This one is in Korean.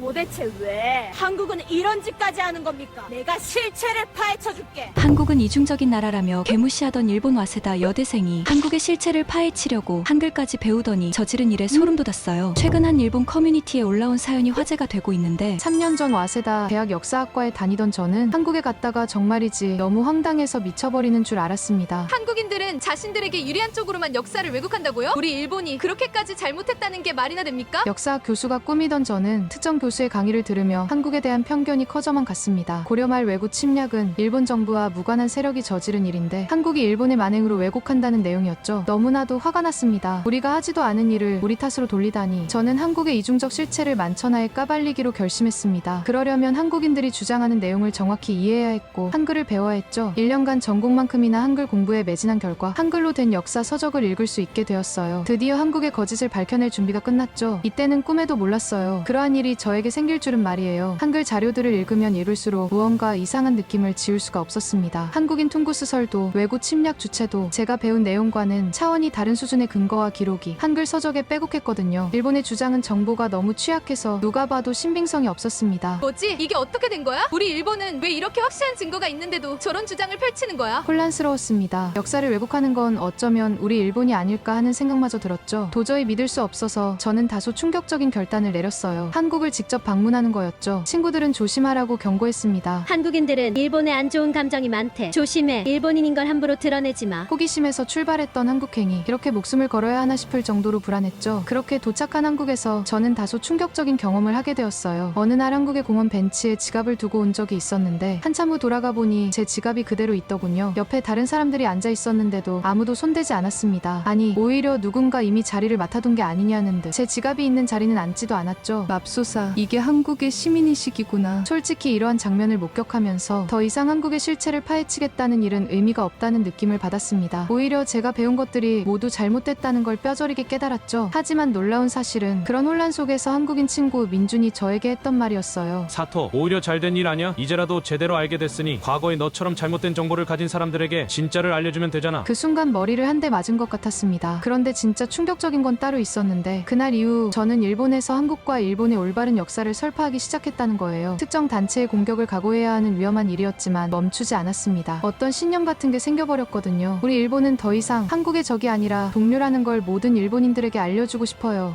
도대체 왜 한국은 이런 짓까지 하는 겁니까? 내가 실체를 파헤쳐줄게. 한국은 이중적인 나라라며 개무시하던 일본 와세다 여대생이 한국의 실체를 파헤치려고 한글까지 배우더니 저지른 일에 소름 돋았어요. 최근 한 일본 커뮤니티에 올라온 사연이 화제가 되고 있는데 3년 전 와세다 대학 역사학과에 다니던 저는 한국에 갔다가 정말이지 너무 황당해서 미쳐버리는 줄 알았습니다. 한국인들은 자신들에게 유리한 쪽으로만 역사를 왜곡한다고요? 우리 일본이 그렇게까지 잘못했다는 게 말이나 됩니까? 역사학 교수가 꿈이던 저는 특정 교수 의 강의를 들으며 한국에 대한 편견이 커져만 갔습니다. 고려말 왜구 침략은 일본 정부와 무관한 세력이 저지른 일인데 한국이 일본의 만행으로 왜곡한다는 내용이었죠. 너무나도 화가 났습니다. 우리가 하지도 않은 일을 우리 탓으로 돌리다니 저는 한국의 이중적 실체를 만천하에 까발리기로 결심했습니다. 그러려면 한국인들이 주장하는 내용을 정확히 이해해야 했고 한글을 배워야 했죠. 1년간 전공만큼이나 한글 공부에 매진한 결과 한글로 된 역사 서적을 읽을 수 있게 되었어요. 드디어 한국의 거짓을 밝혀낼 준비가 끝났죠. 이때는 꿈에도 몰랐어요. 그러한 일이 저 에게 생길 줄은 말이에요. 한글 자료들을 읽으면 읽을수록 무언가 이상한 느낌을 지울 수가 없었습니다. 한국인 통구스설도 외구 침략 주체도 제가 배운 내용과는 차원이 다른 수준의 근거와 기록이 한글 서적에 빼곡했거든요. 일본의 주장은 정보가 너무 취약해서 누가 봐도 신빙성이 없었습니다. 뭐지? 이게 어떻게 된 거야? 우리 일본은 왜 이렇게 확실한 증거가 있는데도 저런 주장을 펼치는 거야? 혼란스러웠습니다. 역사를 왜곡하는 건 어쩌면 우리 일본이 아닐까 하는 생각마저 들었죠. 도저히 믿을 수 없어서 저는 다소 충격적인 결단을 내렸어요. 한국을 직접 방문하는 거였죠. 친구들은 조심하라고 경고했습니다. 한국인들은 일본에 안 좋은 감정이 많대. 조심해. 일본인인 걸 함부로 드러내지 마. 호기심에서 출발했던 한국행이 이렇게 목숨을 걸어야 하나 싶을 정도로 불안했죠. 그렇게 도착한 한국에서 저는 다소 충격적인 경험을 하게 되었어요. 어느 날 한국의 공원 벤치에 지갑을 두고 온 적이 있었는데 한참 후 돌아가 보니 제 지갑이 그대로 있더군요. 옆에 다른 사람들이 앉아 있었는데도 아무도 손대지 않았습니다. 아니 오히려 누군가 이미 자리를 맡아둔 게 아니냐는 듯 제 지갑이 있는 자리는 앉지도 않았죠. 맙소사 이게 한국의 시민의식이구나. 솔직히 이러한 장면을 목격하면서 더 이상 한국의 실체를 파헤치겠다는 일은 의미가 없다는 느낌을 받았습니다. 오히려 제가 배운 것들이 모두 잘못됐다는 걸 뼈저리게 깨달았죠. 하지만 놀라운 사실은 그런 혼란 속에서 한국인 친구 민준이 저에게 했던 말이었어요. 사토, 오히려 잘된 일 아니야? 이제라도 제대로 알게 됐으니 과거에 너처럼 잘못된 정보를 가진 사람들에게 진짜를 알려주면 되잖아. 그 순간 머리를 한 대 맞은 것 같았습니다. 그런데 진짜 충격적인 건 따로 있었는데 그날 이후 저는 일본에서 한국과 일본의 올바른 역사를 설파하기 시작했다는 거예요. 특정 단체의 공격을 각오해야 하는 위험한 일이었지만 멈추지 않았습니다. 어떤 신념 같은 게 생겨버렸거든요. 우리 일본은 더 이상 한국의 적이 아니라 동료라는 걸 모든 일본인들에게 알려주고 싶어요.